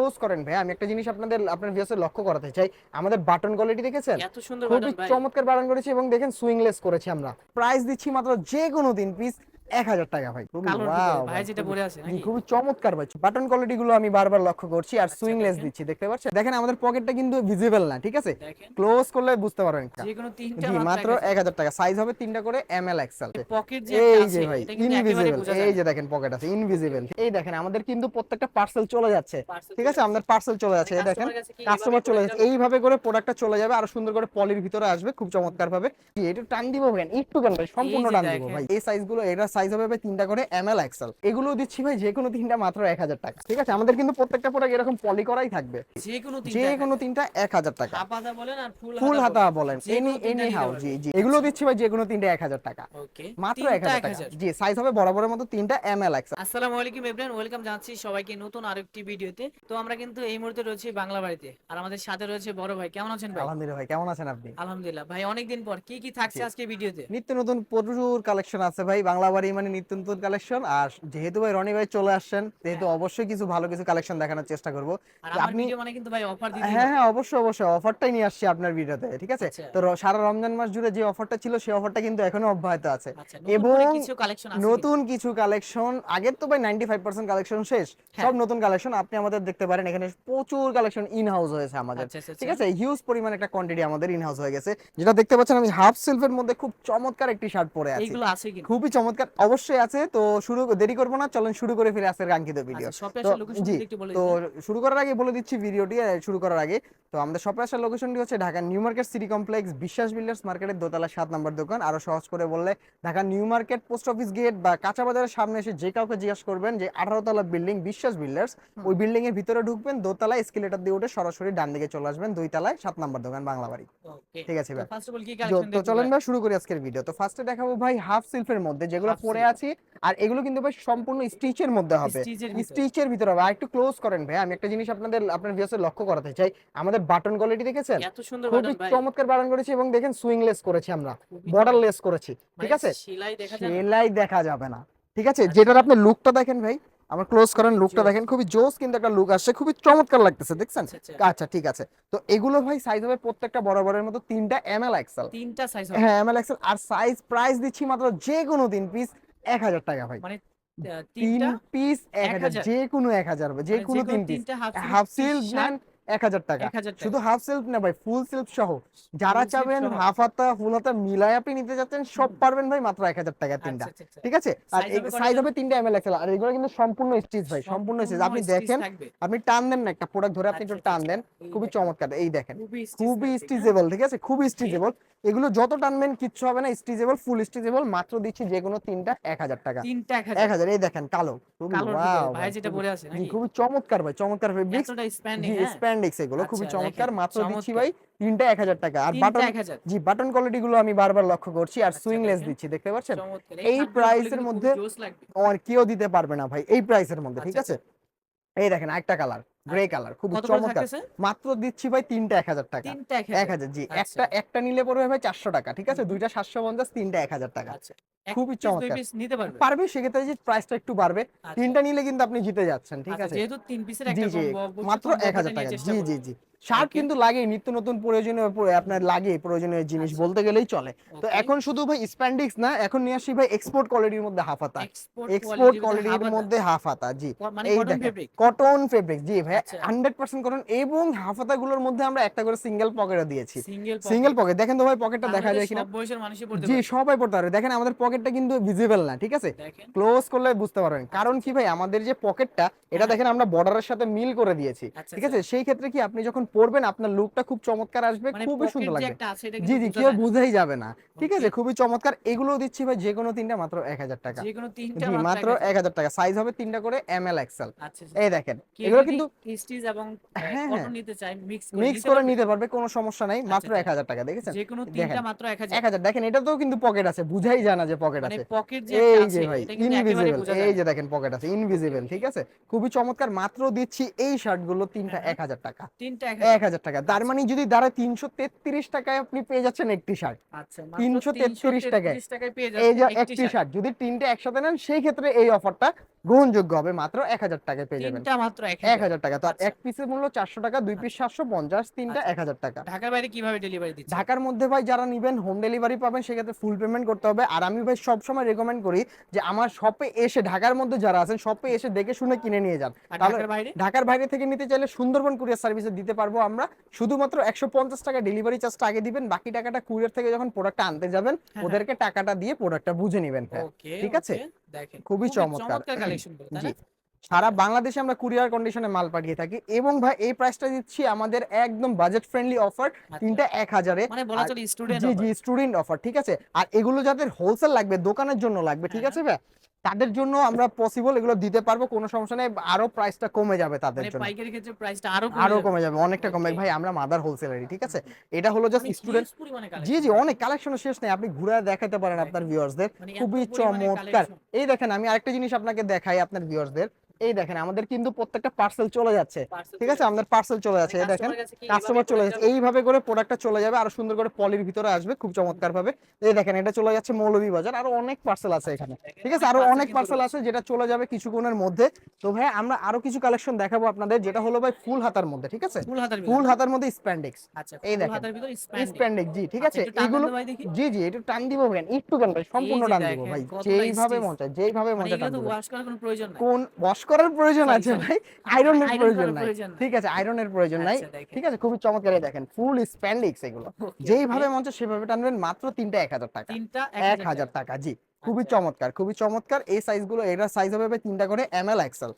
Close করেন ভাই। আমি একটা জিনিস আপনাদের আপনার ভিউসে লক্ষ্য করাতে চাই। আমাদের বাটন কোয়ালিটি দেখেছেন? এত সুন্দর খুবই বাটন ভাই। চমৎকার বাটন করেছে এবং দেখেন সুইংলেস করেছে আমরা। প্রাইস দিচ্ছি মাত্র যে কোনো দিন পিস এক হাজার টাকা ভাই। খুবই ভাই, যেটা আছে চমৎকার ভাই। বাটন কোয়ালিটি গুলো আমি বারবার লক্ষ্য করছি আর সুইংলেস দিচ্ছি দেখতে পাচ্ছেন? দেখেন আমাদের পকেটটা কিন্তু ভিজিবল না ঠিক আছে? ক্লোজ করলে বুঝতে পারবেন জি মাত্র এক হাজার টাকা। সাইজ হবে তিনটা করে এম এল এক্সেল এই যে ভাই ইনভিজিবল এই যে দেখেন পকেট আছে ইনভিজিবল এই দেখেন আমাদের কিন্তু প্রত্যেকটা পার্সেল চলে যাচ্ছে। ঠিক আছে? আমাদের পার্সেল চলে যাচ্ছে। এই দেখেন কাস্টমার চলে যাচ্ছে। এইভাবে করে প্রোডাক্টটা চলে যাবে আর সুন্দর করে পলির ভিতরে আসবে খুব চমৎকার ভাবে একটু টান দিব ভাই একটু কেন ভাই? সম্পূর্ণ টান দিব ভাই। এই সাইজগুলো এটা সাইজ হবে ভাই তিনটা করে এম এল এক্সেল এগুলো দিচ্ছি ভাই যে কোনো তিনটা মাত্র এক হাজার টাকা। ঠিক আছে? আমাদের কিন্তু প্রত্যেকটা প্রোডাক্ট এরকম পলি করাই থাকবে। যে কোনো যে তিনটা কোনো তিনটা এক হাজার টাকা। ফুল হাতা বলেন। এনি এনি হাউ জি জি। এগুলো দিচ্ছি ভাই যে কোনো তিনটা এক হাজার টাকা। মাত্র এক হাজার টাকা। জি সাইজ হবে বরাবরের মতো তিনটা এম এল এক্সেল আসসালামু আলাইকুম এভরিওয়ান ওয়েলকাম জানাচ্ছি সবাইকে নতুন আরেকটি ভিডিওতে। তো আমরা কিন্তু এই মুহূর্তে রয়েছি বাংলা বাড়িতে। আর আমাদের সাথে রয়েছে বড় ভাই। কেমন আছেন ভাই? আলহামদুলিল্লাহ ভাই কেমন আছেন আপনি? আলহামদুলিল্লাহ। ভাই অনেকদিন পর কি কি থাকছে আজকে ভিডিওতে? নিত্য নতুন প্রচুর কালেকশন আছে ভাই বাংলা বাড়ি মানে নিত্য নতুন কালেকশন আর যেহেতু ভাই রনি ভাই চলে আসছেন যেহেতু অবশ্যই কিছু ভালো কিছু কালেকশন দেখানোর চেষ্টা করব। আপনি মানে হ্যাঁ হ্যাঁ অবশ্যই অবশ্যই অফারটাই নিয়ে আসছি আপনার ভিডিওতে ঠিক আছে? আচ্ছা। তো সারা রমজান মাস জুড়ে যে অফারটা ছিল সেই অফারটা কিন্তু এখনও অব্যাহত আছে। আচ্ছা এবং নতুন কিছু কালেকশন আগের তো ভাই নাইনটি ফাইভ পার্সেন্ট কালেকশন শেষ হ্যাঁ। সব নতুন কালেকশন আপনি আমাদের দেখতে পারেন এখানে প্রচুর কালেকশন ইন হাউস হয়েছে আমাদের আচ্ছা ঠিক আছে? হিউজ পরিমাণ একটা কোয়ান্টিটি আমাদের ইন হাউস হয়ে গেছে যেটা দেখতে পাচ্ছেন আমি হাফ সিলভের মধ্যে খুব চমৎকার একটি শার্ট পরে আছে। খুবই চমৎকার। অবশ্যই আছে তো শুরু দেরি করব না চলেন শুরু করে ফিরে আজকের কাঙ্ক্ষিত ভিডিও আচ্ছা আসার জি তো শুরু করার আগে বলে দিচ্ছি ভিডিওটি শুরু করার আগে। তো আমাদের শপে আসার লোকেশনটি হচ্ছে Dhaka new market city complex Biswas builders মার্কেটের দোতলা সাত নম্বর দোকান। আরও সহজ করে বললে Dhaka new market post office gate বা কাঁচা বাজারের সামনে এসে যে কাউকে জিজ্ঞাসা করবেন যে আঠারো তলা বিল্ডিং বিশ্বাস বিল্ডার্স? ওই বিল্ডিং এর ভিতরে ঢুকবেন দোতলা এসকেলেটর দিয়ে উঠে সরাসরি ডান দিকে চলে আসবেন দুই তলায় সাত নম্বর দোকান বাংলা বাড়ি। ঠিক আছে ভাই। তো- চলেন ভাই শুরু করি আজকের ভিডিও তো ফার্স্টে দেখাবো ভাই হাফ সিল্ফের মধ্যে যেগুলো পরে। আছি। আর এগুলো কিন্তু ভাই সম্পূর্ণ স্টিচের মধ্যে হবে। স্টিচের ভিতরে। হবে। আর একটু ক্লোজ করেন ভাই। আমি একটা জিনিস আপনাদের আপনার ভিউসে লক্ষ্য করাতে চাই। আমাদের বাটন কোয়ালিটি দেখেছেন? এত সুন্দর বাটন ভাই। চমৎকার বাটন করেছি এবং দেখেন সুইংলেস করেছি আমরা। বর্ডারলেস করেছি। ঠিক আছে? সেলাই দেখা সেলাই দেখা যাবে না। ঠিক আছে? যেটার আপনি লুকটা দেখেন ভাই। আমার ক্লোজ করেন লুকটা দেখেন খুবই জোস কিন্তু একটা লুক আসছে খুবই চমৎকার লাগতেছে দেখছেন? আচ্ছা, আচ্ছা। আচ্ছা ঠিক আছে। তো এগুলো ভাই সাইজ হবে প্রত্যেকটা বরাবরের মতো তিনটা এম এল এক্সেল তিনটা সাইজ হ্যাঁ এম এল এক্সেল আর সাইজ প্রাইস দিচ্ছি মাত্র যে কোনো দিন পিস এক হাজার টাকা ভাই। মানে তিন তিনটা পিস এক হাজার? যে কোনো এক হাজার হবে যে মানে কোনো তিন পিস তিনটা হাফ সিল নেন এক হাজার টাকা। শুধু হাফ সিল্ক না ভাই ফুল সিল্ক সহ। যারা চাবেন হাফ হাতা ফুল হাতা মিলাই আপনি নিতে যাচ্ছেন সব পারবেন ভাই মাত্র এক হাজার টাকা তিনটা। ঠিক আছে? আর Size হবে কয়টা? সাইজ হবে তিনটা এম এল এক্সেল আর এগুলো কিন্তু সম্পূর্ণ স্টিচ ভাই সম্পূর্ণ স্টিচ আপনি দেখেন আপনি টান দেন না একটা প্রোডাক্ট ধরে আপনি একটু আচ্ছা, টান আচ্ছা, দেন খুবই চমৎকার এই দেখেন। খুবই স্টিচেবল ঠিক আছে? খুবই স্টিচেবল এগুলো যত টানবেন কিচ্ছু হবে না স্টিচেবল ফুল স্টিচেবল মাত্র দিচ্ছি যে কোনো তিনটা এক হাজার টাকা। তিনটা এক হাজার। এই দেখেন কালো। খুবই ভাই ভাই, আছে চমৎকার ভাই চমৎকার স্প্যান্ডিং জি হ্যাঁ স্প্যান্ডেক্স এগুলো খুবই আচ্ছা, চমৎকার। মাত্র দিচ্ছি ভাই তিনটা এক হাজার টাকা। আর বাটন জি বাটন কোয়ালিটি গুলো আমি বারবার লক্ষ্য করছি আর আচ্ছা, সুইংলেস দিচ্ছি দেখতে পাচ্ছেন? এই প্রাইসের এর মধ্যে কেউ দিতে পারবে না ভাই এই প্রাইসের মধ্যে ঠিক আচ্ছা, আছে এই দেখেন একটা কালার গ্রে কালার খুব চমৎকার। মাত্র দিচ্ছি ভাই তিনটা এক হাজার টাকা। এক হাজার। জি। আচ্ছা। একটা একটা নিলে পড়বে ভাই চারশো টাকা ঠিক আছে? দুইটা সাতশো পঞ্চাশ তিনটা এক হাজার টাকা। আচ্ছা। খুবই চমৎকার। নিতে পারবে? পারবে সেক্ষেত্রে যে প্রাইসটা একটু বাড়বে। আচ্ছা। তিনটা নিলে কিন্তু আপনি জিতে যাচ্ছেন ঠিক আচ্ছা, আছে? মাত্র এক হাজার টাকা জি জি জি। শার্ট কিন্তু লাগে নিত্য নতুন প্রয়োজনীয় আপনার লাগে প্রয়োজনীয় জিনিস আচ্ছা। বলতে গেলেই চলে। তো এখন শুধু ভাই স্প্যান্ডিক্স না এখন নিয়ে আসি ভাই এক্সপোর্ট কোয়ালিটির মধ্যে হাফ হাতা এক্সপোর্ট কোয়ালিটির মধ্যে হাফ হাতা জি। মানে এই? কটন ফেব্রিক জি ভাই আচ্ছা। হান্ড্রেড পার্সেন্ট কটন এবং হাফ হাতাগুলোর মধ্যে আমরা একটা করে সিঙ্গেল পকেটও দিয়েছি। সিঙ্গেল পকেট দেখেন তো ভাই পকেটটা দেখা যায় কিনা? জি সবাই পড়তে পারবে। দেখেন আমাদের পকেটটা কিন্তু ভিজিবল না ঠিক আছে? ক্লোজ করলে বুঝতে পারবেন। কারণ কি ভাই আমাদের যে পকেটটা এটা হ্যাঁ। দেখেন আমরা বর্ডারের সাথে মিল করে দিয়েছি আচ্ছা, ঠিক আছে? সেই ক্ষেত্রে কি আপনি যখন পরবেন আপনার লুকটা খুব চমৎকার আসবে মানে খুবই সুন্দর লাগবে। জি জি কেউ। বুঝাই যাবে না। ঠিক আছে খুবই চমৎকার। এগুলো দিচ্ছি ভাই যে কোনো তিনটা মাত্র এক হাজার টাকা। যে কোনো তিনটা জি মাত্র এক হাজার টাকা। সাইজ হবে তিনটা করে এম এল এক্সেল আচ্ছা এই দেখেন এগুলো কিন্তু স্টিচ এবং হ্যাঁ, হ্যাঁ। নিতে চায় মিক্স করে নিতে পারবে? কোনো সমস্যা নাই মাত্র আচ্ছা, এক হাজার টাকা দেখেছেন? যে কোনো তিনটা মাত্র এক হাজার। দেখেন এটাতেও কিন্তু পকেট আছে বুঝাই জানা যে পকেট মানে আছে। পকেট যে এই যে ভাই ইনভিজিবল এই যে দেখেন পকেট আছে ইনভিজিবল ঠিক আছে? খুবই চমৎকার মাত্র দিচ্ছি এই শার্টগুলো তিনটা হ্যাঁ। এক হাজার টাকা। তিনটা এক এক হাজার টাকা। তার মানে যদি দাঁড়ায় তিনশো তেত্রিশ টাকায় আপনি পেয়ে যাচ্ছেন একটি শার্ট। আচ্ছা 333 টাকায়। টাকায় এই যে একটি শার্ট। যদি তিনটে একসাথে নেন সেই ক্ষেত্রে এই অফারটা গ্রহণযোগ্য হবে মাত্র এক হাজার টাকায় পেয়ে যাবেন। তিনটা মাত্র এক হাজার। টাকা। তো আর আচ্ছা। এক পিসের মূল্য চারশো টাকা দুই পিস সাতশো পঞ্চাশ তিনটা আচ্ছা। এক হাজার টাকা। ঢাকার বাইরে কীভাবে ডেলিভারি দিচ্ছে ঢাকার মধ্যে ভাই যারা নিবেন হোম ডেলিভারি পাবেন সেক্ষেত্রে ফুল পেমেন্ট করতে হবে। আর আমি ভাই সবসময় রেকমেন্ড করি যে আমার শপে এসে ঢাকার মধ্যে যারা আছেন শপে এসে দেখে শুনে কিনে নিয়ে যান। ঢাকার বাইরে? থেকে নিতে চাইলে সুন্দরবন কুরিয়ার সার্ভিসে দিতে পারব আমরা। শুধুমাত্র একশো পঞ্চাশ টাকা ডেলিভারি চার্জটা আগে দিবেন বাকি টাকাটা কুরিয়ার থেকে যখন প্রোডাক্টটা আনতে যাবেন হ্যাঁ, ওদেরকে টাকাটা দিয়ে প্রোডাক্টটা বুঝে নেবেন। হ্যাঁ ঠিক আছে? দেখেন খুবই চমৎকার। কালেকশন সারা বাংলাদেশে আমরা কুরিয়ার কন্ডিশনে মাল পাঠিয়ে থাকি এবং ভাই এই প্রাইসটা দিচ্ছি আমাদের একদম বাজেট ফ্রেন্ডলি অফার তিনটা এক হাজারে। মানে বলা চলে স্টুডেন্ট জি জি স্টুডেন্ট অফার ঠিক আছে? আর এগুলো যাদের হোলসেল লাগবে দোকানের জন্য লাগবে ঠিক হ্যাঁ। আছে ভাই? তাদের জন্য আমরা পসিবল এগুলো দিতে পারব কোনো সমস্যা নেই আরও প্রাইসটা কমে যাবে তাদের মানে জন্য। পাইকারি ক্ষেত্রে প্রাইসটা আরও আরও কমে যাবে অনেকটা কমে ভাই আমরা মাদার হোলসেলারি ঠিক আছে? এটা হলো জাস্ট স্টুডেন্ট জি জি অনেক কালেকশন শেষ নেই আপনি ঘুরে দেখাতে পারেন আপনার ভিউয়ার্সদের মানে খুবই চমৎকার। এই দেখেন আমি আরেকটা জিনিস আপনাকে দেখাই আপনার ভিউয়ার্সদের এই দেখেন আমাদের কিন্তু প্রত্যেকটা পার্সেল চলে যাচ্ছে। ঠিক আছে? আমাদের পার্সেল চলে যাচ্ছে। এই দেখেন কাস্টমার চলে যাচ্ছে। এইভাবে করে প্রোডাক্টটা চলে যাবে আরও সুন্দর করে পলির ভিতরে আসবে খুব চমৎকার ভাবে এই দেখেন এটা চলে যাচ্ছে মৌলভীবাজার। আরও অনেক পার্সেল আছে এখানে। ঠিক আছে? আরও অনেক পার্সেল আছে যেটা চলে যাবে কিছুক্ষণের মধ্যে। তো ভাই আমরা আরও কিছু কালেকশন দেখাবো আপনাদের যেটা হলো ভাই ফুল হাতার মধ্যে ঠিক আছে? ফুল হাতার মধ্যে স্প্যান্ডেক্স আচ্ছা এই দেখেন। স্প্যান্ডেক্স জি ঠিক আছে? টান দেন এগুলো। জি জি একটু টান দিব ভাই একটু কেন ভাই? সম্পূর্ণ টান দিব ভাই। যেইভাবে। মন চায় যেইভাবে মন মানে চায় টান তো দিব ওয়াশ করার কোনো প্রয়োজন নাই। কোন ওয়াশ করার প্রয়োজন আছে ভাই। আয়রনের প্রয়োজন নাই। ঠিক আছে আয়রনের প্রয়োজন নাই। আচ্ছা, ঠিক আছে খুবই চমৎকার দেখেন ফুল স্প্যান্ডিক্স এগুলো। যেইভাবে মঞ্চ মন সেভাবে টানবেন মাত্র তিনটা এক হাজার টাকা। এক হাজার টাকা। জি। খুবই আচ্ছা। চমৎকার খুবই চমৎকার। এই সাইজগুলো এরা সাইজ হবে তিনটা করে এম এল এক্সেল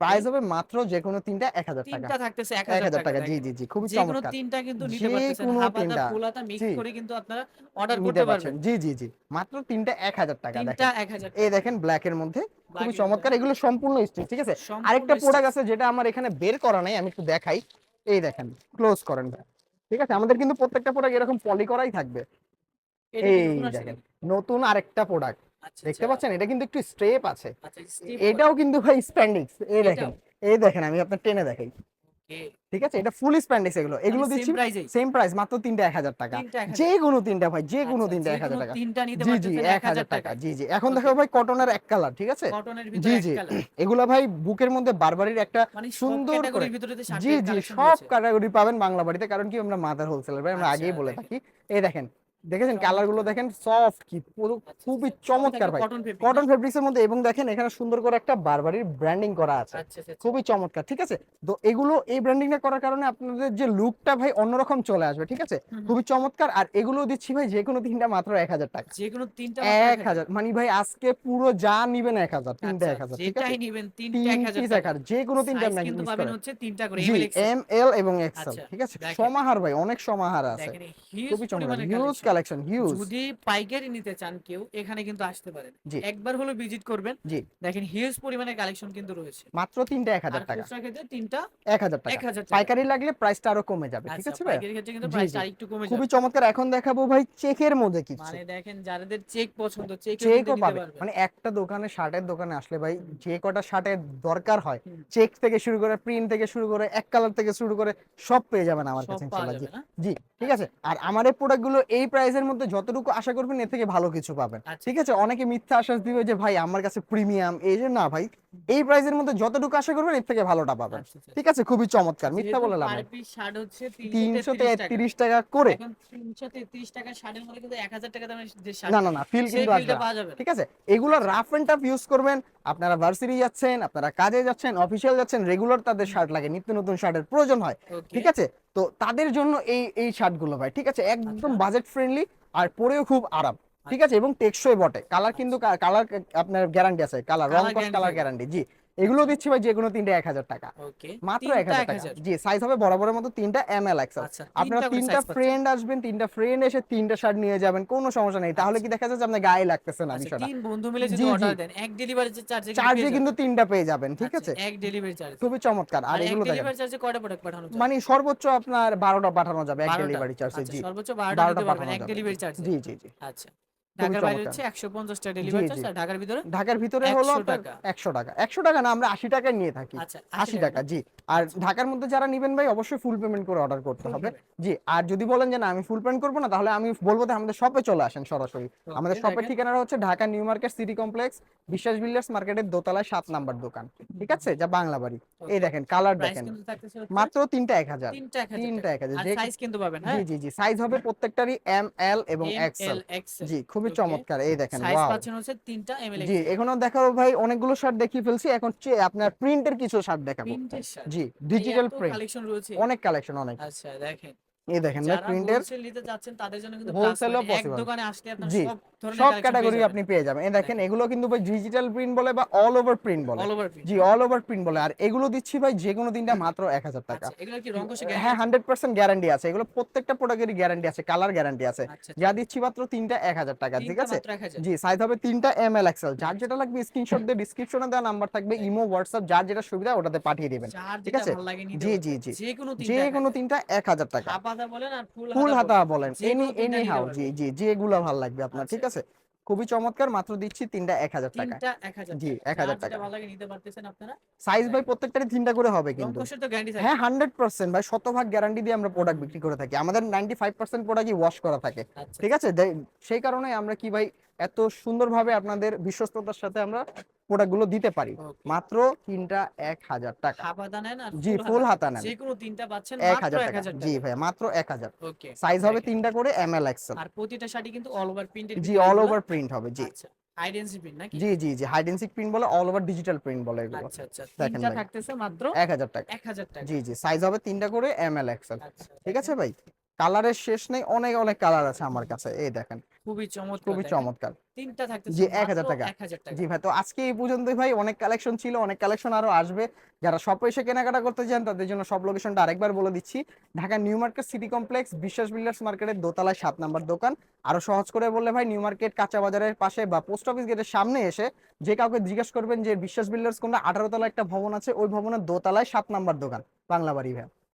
প্রাইস হবে মাত্র যে কোনো তিনটা এক হাজার টাকা। তিনটা থাকতেছে এক এক হাজার টাকা জি। জি জি খুবই যে কোনো তিনটা কিন্তু নিতে পারতেছেন। ফুল হাতা মিক্স করে কিন্তু আপনারা অর্ডার করতে পারবেন। জি জি জি মাত্র তিনটা এক হাজার টাকা তিনটা দেখেন। এক হাজার এই দেখেন ব্ল্যাক এর মধ্যে। খুবই চমৎকার। এগুলো সম্পূর্ণ স্টিচ ঠিক আছে? আরেকটা প্রোডাক্ট আছে যেটা আমার এখানে বের করা নাই আমি একটু দেখাই। এই দেখেন ক্লোজ করেন ভাই। ঠিক আছে? আমাদের কিন্তু প্রত্যেকটা প্রোডাক্ট এরকম পলি করাই থাকবে। এই দেখেন নতুন আরেকটা প্রোডাক্ট দেখতে আচ্ছা। পাচ্ছেন? এটা কিন্তু একটু স্ট্রেপ আছে। আচ্ছা, এটাও কিন্তু ভাই স্প্যান্ডিক্স এই দেখেন এই দেখেন আমি আপনার টেনে দেখাই। ঠিক আছে? এটা ফুল স্প্যান্ডিক্স এগুলো। এগুলো দিচ্ছি সেম প্রাইস মাত্র তিনটা এক হাজার টাকা। যে কোনো তিনটা ভাই যে কোনো আচ্ছা, তিনটা এক হাজার টাকা। জি জি এক হাজার টাকা। জি জি। এখন দেখো ভাই কটনের এক কালার ঠিক আছে? জি জি। এগুলা ভাই বুকের মধ্যে বারবারির একটা মানে সুন্দর করে জি জি সব ক্যাটাগরি পাবেন বাংলা বাড়িতে কারণ কি আমরা মাদার হোলসেলার ভাই আমরা আচ্ছা, আগেই বলে থাকি। এই দেখেন দেখেছেন কালারগুলো দেখেন সফট কি খুবই চমৎকার ভাই। কটন ফেব্রিক্স এর মধ্যে এবং দেখেন এখানে সুন্দর করে একটা বারবারির ব্র্যান্ডিং করা আছে। আচ্ছা আচ্ছা খুবই চমৎকার ঠিক আছে? তো এগুলো এই ব্র্যান্ডিংটা করার কারণে আপনাদের যে লুকটা ভাই অন্যরকম চলে আসবে ঠিক আছে। খুবই চমৎকার আর এগুলো দিচ্ছি ভাই যে কোনো তিনটা মাত্র এক হাজার টাকা। যে কোনো তিনটা এক হাজার। মানে ভাই আজকে পুরো যা নিবেন এক হাজার তিনটা এক হাজার ঠিক আছে? আচ্ছা, যেটাই নিবেন তিনটা তিন এক হাজার যে কোনো তিনটা Size কিন্তু পাবেন হচ্ছে তিনটা করে এম এল এবং এক্সেল আচ্ছা, ঠিক আছে? সমাহার ভাই অনেক সমাহার আছে। খুবই চমৎকার কালেকশন হিউজ যদি পাইকারি নিতে চান কেউ এখানে কিন্তু আসতে পারেন। একবার হলো ভিজিট করবেন। জি। দেখেন হিউজ পরিমাণে কালেকশন কিন্তু রয়েছে। মাত্র তিনটা এক আর হাজার টাকা। খুচরা ক্ষেত্রে তিনটা এক হাজার এক টাকা হাজার টাকা। পাইকারি লাগলে প্রাইসটা আরও কমে যাবে ঠিক আচ্ছা আছে ভাই? পাইকারি ক্ষেত্রে কিন্তু প্রাইসটা। আরেকটু কমে যাবে। খুবই চমৎকার। এখন দেখাবো ভাই চেকের মধ্যে কিছু। মানে দেখেন যাদের চেক পছন্দ চেক চেকও পাবে। মানে একটা দোকানে শার্টের দোকানে আসলে ভাই যে কটা শার্টের দরকার হয় চেক থেকে শুরু করে প্রিন্ট থেকে শুরু করে এক কালার থেকে শুরু করে সব পেয়ে যাবেন আমার কাছে ইনশাআল্লাহ। জি। ঠিক আছে? আর আমার এই প্রোডাক্টগুলো এই প্রাইসের মধ্যে যতটুকু আশা করবেন এর থেকে ভালো কিছু পাবেন। আচ্ছা। ঠিক আছে? অনেকে মিথ্যা আশ্বাস দিবে যে ভাই আমার কাছে প্রিমিয়াম এই যে না ভাই এই প্রাইসের মধ্যে যতটুকু আশা করবেন এর থেকে ভালোটা পাবেন। আচ্ছা, আচ্ছা। ঠিক আছে? খুবই চমৎকার। মিথ্যা বলে লাভ তিনশো তেত্রিশ টাকা। করে। এখন 333 টাকা শার্টের মধ্যে কিন্তু 1000 টাকা দামের যে শার্ট না না না ফিল কিন্তু আসবে। ঠিক আছে? এগুলো রাফ এন্ড টাফ ইউজ করবেন। আপনারা ভার্সিটি যাচ্ছেন আপনারা কাজে যাচ্ছেন অফিসিয়াল যাচ্ছেন রেগুলার তাদের শার্ট লাগে। নিত্য নতুন শার্টের প্রয়োজন হয়। ঠিক আছে? তো তাদের জন্য এই এই শার্টগুলো ভাই ঠিক আছে? একদম আচ্ছা। বাজেট ফ্রেন্ডলি আর পরেও খুব আরাম। ঠিক আছে এবং টেকসই বটে। কালার কিন্তু কালার আপনার গ্যারান্টি আছে। কালার রং কালার গ্যারান্টি জি। এগুলো দিচ্ছি ভাই যে কোনো তিনটা এক হাজার টাকা। মাত্র এক হাজার টাকা। জি সাইজ হবে বরাবরের মতো তিনটা এম এল আচ্ছা, আপনারা তিনটা। ফ্রেন্ড আসবেন তিনটা ফ্রেন্ড এসে তিনটা শার্ট নিয়ে যাবেন কোনো সমস্যা নেই। তাহলে কি দেখা যাচ্ছে আপনার গায়ে লাগতেছে না আচ্ছা, বিষয়টা? তিন বন্ধু মিলে যদি। অর্ডার দেন এক ডেলিভারি চার্জে চার্জে কিন্তু তিনটা পেয়ে যাবেন ঠিক আছে? এক ডেলিভারি চার্জ খুবই চমৎকার। আর আর এগুলো দেখেন। ডেলিভারি চার্জে কয়টা প্রোডাক্ট পাঠানো যায় মানে সর্বোচ্চ আপনার বারোটা পাঠানো যাবে এক ডেলিভারি চার্জে আচ্ছা, জি। সর্বোচ্চ 12টা বারোটা নিতে পারবেন পাঠানো এক ডেলিভারি চার্জে জি জি জি। আচ্ছা। ঢাকার বাইরে হচ্ছে একশো পঞ্চাশ টাকা ডেলিভারি চার্জ আর ঢাকার ভিতরে ঢাকার ভিতরে হলো 100 টাকা। একশো টাকা। না আমরা আশি টাকায় নিয়ে থাকি। আশি টাকা। জি। আর ঢাকার মধ্যে যারা নিবেন ভাই অবশ্যই ফুল পেমেন্ট করে অর্ডার করতে হবে। জি আর যদি বলেন যে না আমি ফুল পেমেন্ট করব না তাহলে আমি বলব যে আমাদের শপে চলে আসেন সরাসরি। আমাদের শপের ঠিকানাটা হচ্ছে Dhaka new market city complex Biswas builders মার্কেটের দোতলায় সাত নাম্বার দোকান। ঠিক আছে? যা বাংলা বাড়ি। এই দেখেন কালার দেখেন। মাত্র তিনটা এক হাজার। তিনটা এক হাজার সাইজ কিন্তু পাবেন হ্যাঁ? জি জি। সাইজ হবে প্রত্যেকটারই এম এল এবং এম এল জি খুবই Okay. চমৎকার। এই দেখেন সাইজ পাচ্ছেন হচ্ছে তিনটা এম জি এখনও দেখাবো ভাই অনেকগুলো শার্ট দেখিয়ে ফেলছি। এখন চেয়ে আপনার প্রিন্টের কিছু শার্ট দেখাবো। জি ডিজিটাল প্রিন্ট কালেকশন রয়েছে। অনেক কালেকশন অনেক। আচ্ছা দেখেন। এই দেখেন প্রিন্টের নিতে যাচ্ছেন তাদের জন্য কিন্তু হোলসেলও পসিবল এক দোকানে আসলে আপনার সব সব ক্যাটাগরি আপনি পেয়ে যাবেন। এই দেখেন। এগুলো কিন্তু ভাই ডিজিটাল প্রিন্ট বলে বা অল ওভার প্রিন্ট বলে। জি অল ওভার প্রিন্ট বলে। আর এগুলো দিচ্ছি ভাই যে কোনো দিনটা মাত্র এক হাজার টাকা। আচ্ছা হ্যাঁ হান্ড্রেড পার্সেন্ট গ্যারান্টি আছে। এগুলো প্রত্যেকটা প্রোডাক্টেরই গ্যারান্টি আছে কালার গ্যারান্টি আছে। আচ্ছা যা দিচ্ছি মাত্র তিনটা এক হাজার টাকা ঠিক আছে? জি সাইজ হবে তিনটা এম এল এক্সেল যার যেটা লাগবে স্ক্রিনশট দিয়ে ডিসক্রিপশনে দেওয়া নাম্বার থাকবে ইমো হোয়াটসঅ্যাপ যার যেটা সুবিধা ওটাতে পাঠিয়ে দিবেন। ঠিক আছে? জি, জি, জি। যে কোনো তিনটা এক হাজার টাকা। হাফাদা বলেন আর ফুল হাতা বলেন। এনি এনি হাউ জি জি যেগুলো ভালো লাগবে আপনার ঠিক আচ্ছা। আছে? খুবই চমৎকার মাত্র দিচ্ছি তিনটা এক হাজার টাকা জি, এক হাজার টাকা। ভালো লাগে নিতে পারতেছেন আপনারা। সাইজ ভাই প্রত্যেকটারই তিনটা করে হবে কিন্তু। হ্যাঁ হান্ড্রেড পার্সেন্ট ভাই শতভাগ গ্যারান্টি দিয়ে আমরা প্রোডাক্ট বিক্রি করে থাকি। আমাদের নাইনটি ফাইভ পার্সেন্ট প্রোডাক্টই ওয়াশ করা থাকে। আচ্ছা। ঠিক আছে? সেই কারণে আমরা কি ভাই এত সুন্দরভাবে আপনাদের বিশ্বস্ততার সাথে আমরা প্রোডাক্টগুলো দিতে পারি। মাত্র তিনটা এক হাজার টাকা। জি, full হাতা নেন। তিনটা পাচ্ছেন এক হাজার টাকা। জি ভাই মাত্র এক হাজার। সাইজ হবে তিনটা করে এম এল এক্সেল আর প্রতিটা শাড়ি কিন্তু অল ওভার প্রিন্টেড জি অল ওভার প্রিন্ট হবে জি। প্রিন্ট জি জি জি হাইডেন্সিক প্রিন্ট বলে অল ওভার ডিজিটাল প্রিন্ট বলে এগুলো। আচ্ছা আচ্ছা তিনটা থাকতেছে মাত্র এক হাজার টাকা। 1000 টাকা। জি জি সাইজ হবে তিনটা করে এম এল এক্সেল ঠিক আছে ভাই? কালারের শেষ নেই অনেক অনেক কালার আছে আমার কাছে। এই দেখেন খুবই চমৎকার খুবই। চমৎকার। তিনটা থাকতেছে জি, 1000 টাকা। 1000 টাকা। জি ভাই তো আজকে এই পর্যন্তই ভাই অনেক কালেকশন ছিল অনেক কালেকশন আরও আসবে। যারা শপে এসে কেনাকাটা করতে চান তাদের জন্য সব লোকেশনটা আরেকবার বলে দিচ্ছি। Dhaka new market city complex Biswas builders মার্কেটের দোতলায় সাত নাম্বার দোকান। আরও সহজ করে বললে ভাই নিউ মার্কেট কাঁচা বাজারের পাশে বা পোস্ট অফিস গেটের সামনে এসে যে কাউকে জিজ্ঞেস করবেন যে বিশ্বাস বিল্ডার্স কোনটা? আঠারো তলা একটা ভবন আছে ওই ভবনের দোতলায় সাত নাম্বার দোকান বাংলা বাড়ি ভাই।